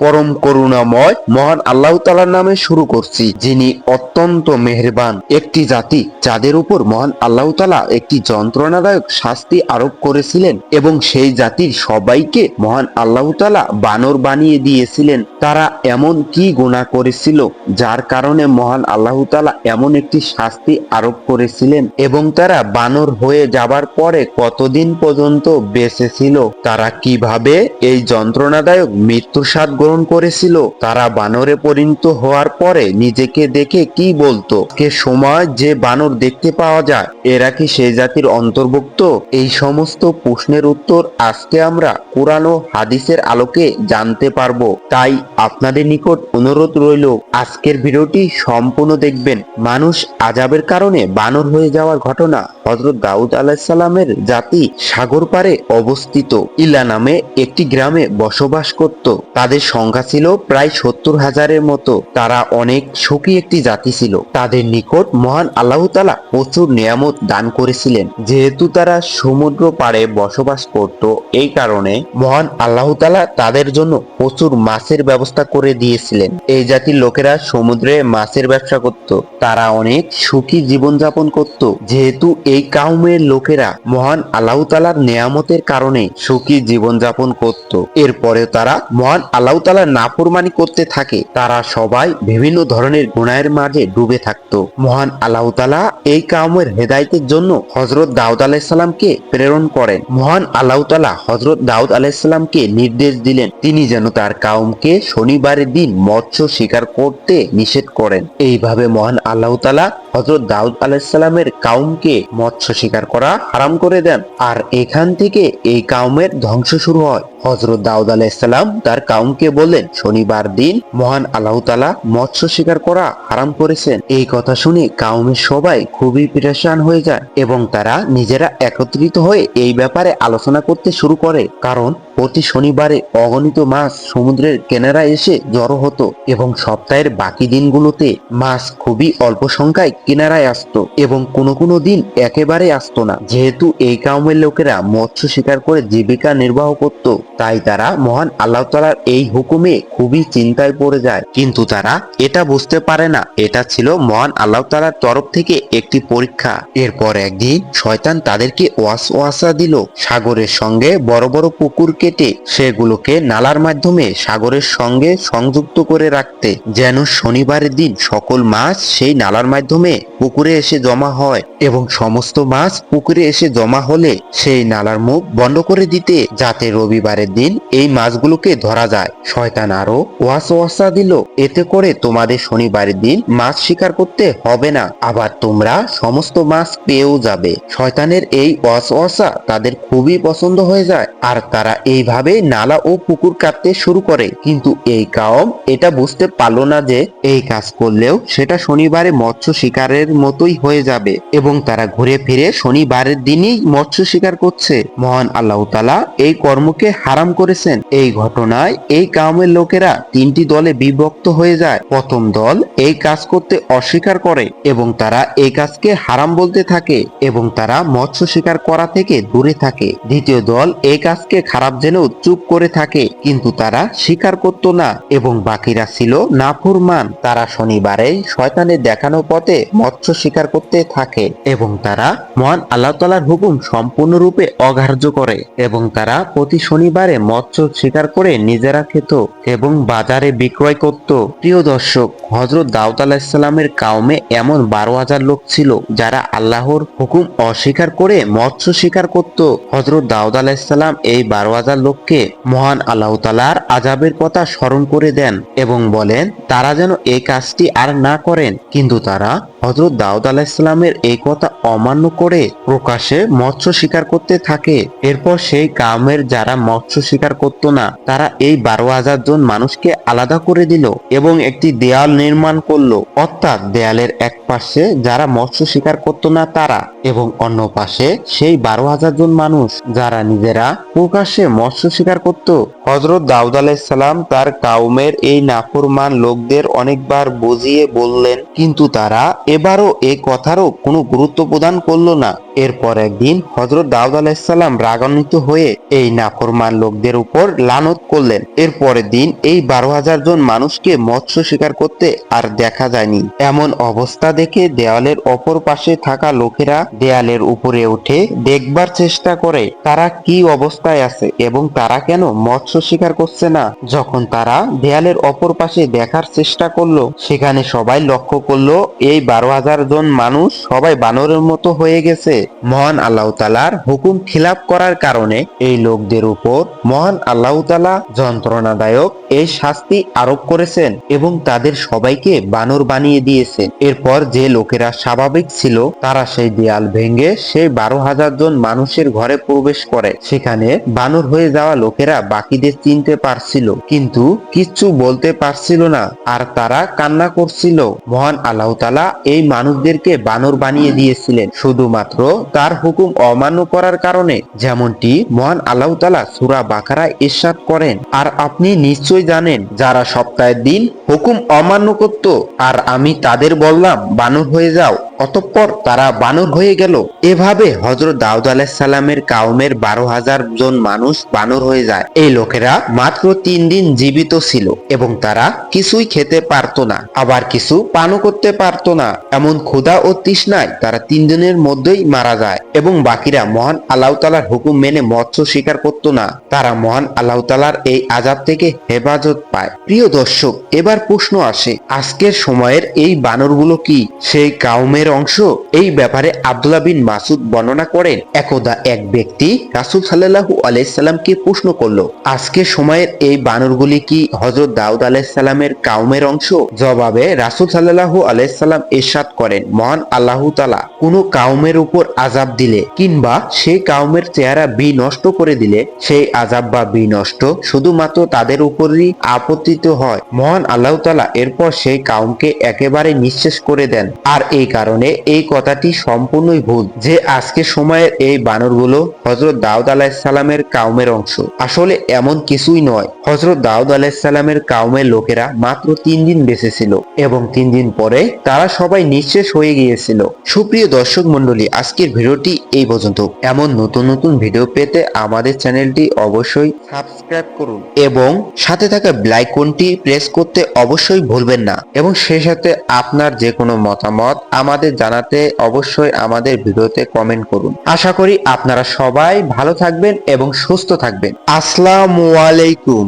পরম করুণাময় মহান আল্লাহ তালার নামে শুরু করছি, যিনি অত্যন্ত মেহেরবান একটি জাতি, যাদের উপর মহান আল্লাহ তালা একটি যন্ত্রণাদায়ক শাস্তি আরোপ করেছিলেন এবং সেই জাতির সবাইকে মহান আল্লাহ তালা বানর বানিয়ে দিয়েছিলেন। তারা এমন কি গুণা করেছিল, যার কারণে মহান আল্লাহ তালা এমন একটি শাস্তি আরোপ করেছিলেন এবং তারা বানর হয়ে যাবার পরে কতদিন পর্যন্ত বেঁচে ছিল, তারা কীভাবে এই যন্ত্রণাদায়ক মৃত্যুর স্বাদ গ্রহণ করেছিল। তারা বানরে পরিণত হওয়ার পরে নিজেকে দেখে কি বলতো? কে সময় যে বানর দেখতে পাওয়া যায়, এরা কি সেই জাতির অন্তর্ভুক্ত? এই সমস্ত প্রশ্নের উত্তর আজকে আমরা কোরআন ও হাদিসের আলোকে জানতে পারব। তাই আপনাদের নিকট অনুরোধ রইল, আজকের ভিডিওটি সম্পূর্ণ দেখবেন। মানুষ আজাবের কারণে বানর হয়ে যাওয়ার ঘটনা হজরত দাউদ আলাহিসাল্লামের জাতি সাগর পারে অবস্থিত। ইলা নামে একটি গ্রামে বসবাস করত। তাদের সংখ্যা ছিল প্রায় সত্তর হাজারের মতো। তারা অনেক সুখী একটি জাতি ছিল। তাদের নিকট মহান আল্লাহ তালা প্রচুর নিয়ামত দান করেছিলেন। যেহেতু তারা সমুদ্র পাড়ে বসবাস করত, এই কারণে মহান আল্লাহ তালা তাদের জন্য প্রচুর মাছের ব্যবস্থা করে দিয়েছিলেন। এই জাতির লোকেরা সমুদ্রে মাছের ব্যবসা করত। তারা অনেক সুখী জীবনযাপন করত। যেহেতু এই কাউমের লোকেরা মহান আল্লাহ তালার নিয়ামতের কারণে সুখী জীবনযাপন করত। এরপরে তারা মহান আল্লাহ তালার নাফরমানি করতে থাকে, তারা সবাই বিভিন্ন ধরনের গুণায়ের মাঝে ডুবে থাকতো। মহান আল্লাহ তালা এই কাউমের হেদায়তের জন্য হজরত দাউদ আলাইসাল্লামকে প্রেরণ করেন। মহান আল্লাহ তালা হজরত দাউদ আলাইসাল্লামকে নির্দেশ দিলেন, তিনি যেন তার কাউমকে শনিবারের দিন মৎস্য শিকার করতে নিষেধ করেন। এইভাবে মহান আল্লাহ তালা হজরত দাউদ আলাইসাল্লামের কাউমকে মৎস্য শিকার করা হারাম করে দেন। আর এখান থেকে এই কাউমের ধ্বংস শুরু হয়। হজরত দাউদ আলাইসাল্লাম তার কাউমকে বললেন, শনিবার দিন মহান আল্লাহ তালা মৎস্য শিকার করা হারাম করেছেন। এই কথা শুনে কাউমের সবাই খুবই পিরেশান হয়ে যায় এবং তারা নিজেরা একত্রিত হয়ে এই ব্যাপারে আলোচনা করতে শুরু করে। কারণ প্রতি শনিবারে অগণিত মাছ সমুদ্রের কেনারা এসে জড়ো হতো এবং সপ্তাহের বাকি দিনগুলোতে মাছ খুবই অল্প সংখ্যায় কিনারায় আসতো এবং কোনো কোনো দিন একেবারে আসতো না। যেহেতু এই কাউমের লোকেরা মৎস্য শিকার করে জীবিকা নির্বাহ করত, তাই তারা মহান আল্লাহ তালার এই হুকুমে খুবই চিন্তায় পড়ে যায়। কিন্তু তারা এটা বুঝতে পারে না। এটা ছিল মহান আল্লাহ তালার তরফ থেকে একটি পরীক্ষা। এরপর একদিন শয়তান তাদেরকে ওয়াস ওয়াসা দিল। সাগরের সঙ্গে বড় বড় পুকুর কেটে সেগুলোকে নালার মাধ্যমে সাগরের সঙ্গে সংযুক্ত করে রাখতে। যেন শনিবারের দিন সকল মাছ সেই নালার মাধ্যমে পুকুরে এসে জমা হয় এবং সমস্ত মাছ পুকুরে এসে জমা হলে সেই নালার মুখ বন্ধ করে দিতে যাতে রবিবারের দিন এই মাছগুলোকে ধরা যায়। শয়তান আরও ওয়াস ওয়াসা দিল। এতে করে তোমাদের শনিবারের দিন মাছ শিকার করতে হবে না। আবার তোমরা সমস্ত মাছ পেয়েও যাবে। শয়তানের এই ওয়াস ওয়াসা তাদের খুবই পছন্দ হয়ে যায়। আর তারা এইভাবে নালা ও পুকুর কাটতে শুরু করে। কিন্তু এই কাওম এটা বুঝতে পারল না যে এই কাজ করলেও সেটা শনিবারে মৎস্য শিকারের মতোই হয়ে যাবে। এবং তারা ঘুরে ফিরে শনিবারের দিনই মৎস্য শিকার করছে। মহান আল্লাহ তালা এই কর্মকে হারাম করেছেন। এই ঘটনায় এই কাউমের লোকেরা তিনটি দলে বিভক্ত হয়ে যায়। প্রথম দল এই কাজ করতে অস্বীকার করে এবং তারা এই কাজকে হারাম বলতে থাকে এবং তারা মৎস্য শিকার করা থেকে দূরে থাকে। দ্বিতীয় দল এই কাজকে খারাপ জেনেও চুপ করে থাকে কিন্তু তারা স্বীকার করত না এবং বাকিরা ছিল নাফরমান। তারা শনিবারে শয়তানের দেখানো পথে মৎস্য শিকার করতে থাকে এবং তারা মহান আল্লাহ তালার হুকুম সম্পূর্ণরূপে অগ্রাহ্য করে এবং তারা প্রতি শনিবারে মৎস্য শিকার করে নিজেরা খেত এবং বাজারে বিক্রয় করত। প্রিয় দর্শক হজরত দাউদ আলাহিসাল্লামের কাউমে এমন বারো হাজার লোক ছিল যারা আল্লাহর হুকুম অস্বীকার করে মৎস্য স্বীকার করত। হজরত দাউদ আলাহিসাল্লাম এই বারো হাজার লোককে মহান আল্লাহ তালার আজাবের কথা স্মরণ করে দেন এবং বলেন, তারা যেন এই কাজটি আর না করেন। কিন্তু তারা হজরত দাউদ আলাহিসাল্লামের এই কথা অমান্য করে প্রকাশে মৎস্য শিকার করতে থাকে। এরপর সেই কামের যারা মৎস্য শিকার করত না, তারা এই বারো হাজার জন মানুষকে আলাদা করে দিল এবং একটি দেয়াল নির্মাণ করল। অর্থাৎ দেয়ালের এক পাশে যারা মৎস্য শিকার করত না তারা এবং অন্য পাশে সেই বারো হাজার জন মানুষ, যারা নিজেরা প্রকাশ্যে মৎস্য শিকার করত হজরত দাউদ আলাইসাল্লাম তার কাউমের এই নাফরমান লোকদের অনেকবার বুঝিয়ে বললেন, কিন্তু তারা এবারও এ কথারও কোনো গুরুত্ব প্রদান করল না। এরপর একদিন হজরত দাউদ আলাইসাল্লাম রাগান্বিত হয়ে এই নাফরমান লোকদের উপর লানত করলেন। এর পরের দিন এই বারো হাজার জন মানুষকে মৎস্য শিকার করতে আর দেখা যায়নি। এমন অবস্থা দেখে দেয়ালের অপর পাশে থাকা লোকেরা দেয়ালের উপরে উঠে দেখবার চেষ্টা করে, তারা কি অবস্থায় আছে এবং তারা কেন মৎস্য শিকার করছে না? যখন তারা দেয়ালের অপর পাশে দেখার চেষ্টা করল, সেখানে সবাই লক্ষ্য করল, এই বারো হাজার জন মানুষ সবাই বানরের মতো হয়ে গেছে। মহান আল্লাহ তালার হুকুম খিলাপ করার কারণে এই লোকদের উপর মহান আল্লাহ তালা যন্ত্রণাদায়ক এই শাস্তি আরোপ করেছেন এবং তাদের সবাইকে বানর বানিয়ে দিয়েছেন। এরপর যে লোকেরা স্বাভাবিক ছিল, তারা সেই দেয়াল ভেঙে সেই বারো হাজার জন মানুষের ঘরে প্রবেশ করে। সেখানে বানর হয়ে যাওয়া লোকেরা বাকিদের চিনতে পারছিল, কিন্তু কিচ্ছু বলতে পারছিল না, আর তারা কান্না করছিল। মহান আল্লাহ তালা এই মানুষদেরকে বানর বানিয়ে দিয়েছিলেন। শুধুমাত্র তার হুকুম অমান্য করার কারণে, যেমনটি মহান আল্লাহ তালা সুরা বাকারা ইরশাদ করেন। আর আপনি নিশ্চয় জানেন, যারা সপ্তাহের দিন হুকুম অমান্য করত, আর আমি তাদের বললাম, বানর হয়ে যাও। অতঃপর তারা বানর হয়ে গেল। এভাবে হজরত দাউদ আলাহিসাল্লামের কাউমের বারো হাজার জন মানুষ বানর হয়ে যায়। এই লোকেরা মাত্র তিন দিন জীবিত ছিল এবং তারা কিছুই খেতে পারতো না, আবার কিছু পানও করতে পারতো না। এমন ক্ষুধা ও তৃষ্ণায় তারা তিন দিনের মধ্যেই মারা যায় এবং বাকিরা মহান আল্লাহ তালার হুকুম মেনে মৎস্য শিকার করতো না। তারা মহান আল্লাহ তালার এই আজাব থেকে হেফাজত পায়। প্রিয় দর্শক, এবার প্রশ্ন আসে, আজকের সময়ের এই বানরগুলো কি? সেই কাউমের অংশ। এই ব্যাপারে আব্দুল্লাহ বিন মাসুদ বর্ণনা করেন, একদা এক ব্যক্তি রাসুল সাল্লাহু আলাইসাল্লামকে প্রশ্ন করল আজকের সময়ের এই বানরগুলি কি হজরত দাউদ আলাইসাল্লামের কাউমের অংশ? জবাবে রাসুল সাল্লাহু আলাইসাল্লাম এরশাদ করেন, মহান আল্লাহ তালা কোনো কাউমের উপর আজাব দিলে কিংবা সেই কাউমের চেহারা বিনষ্ট করে দিলে, সেই আজাব বা বিনষ্ট শুধুমাত্র তাদের উপরই আপত্তিত হয়। মহান আল্লাহ তালা এরপর সেই কাউমকে একেবারে নিঃশেষ করে দেন। আর এই কারণে এই কথাটি সম্পূর্ণই ভুল যে আজকে সময়ের এই বানরগুলো হজরত দাউদ আলাহিসাল্লামের কাউমের অংশ। আসলে এমন কিছুই নয়। হজরত দাউদ আলাহিসাল্লামের কাউমের লোকেরা মাত্র তিন দিন বেঁচে ছিল এবং তিন দিন পরে তারা সবাই নিঃশেষ হয়ে গিয়েছিল। সুপ্রিয় দর্শক মন্ডলী আজকের ভিডিওটি এই পর্যন্ত। এমন নতুন নতুন ভিডিও পেতে আমাদের চ্যানেলটি অবশ্যই সাবস্ক্রাইব করুন এবং সাথে থাকা ব্লাইকনটি প্রেস করতে অবশ্যই ভুলবেন না। এবং সেই সাথে আপনার যে কোনো মতামত আমাদের জানাতে অবশ্যই আমাদের ভিডিওতে কমেন্ট করুন। আশা করি আপনারা সবাই ভালো থাকবেন এবং সুস্থ থাকবেন। আসসালামু আলাইকুম।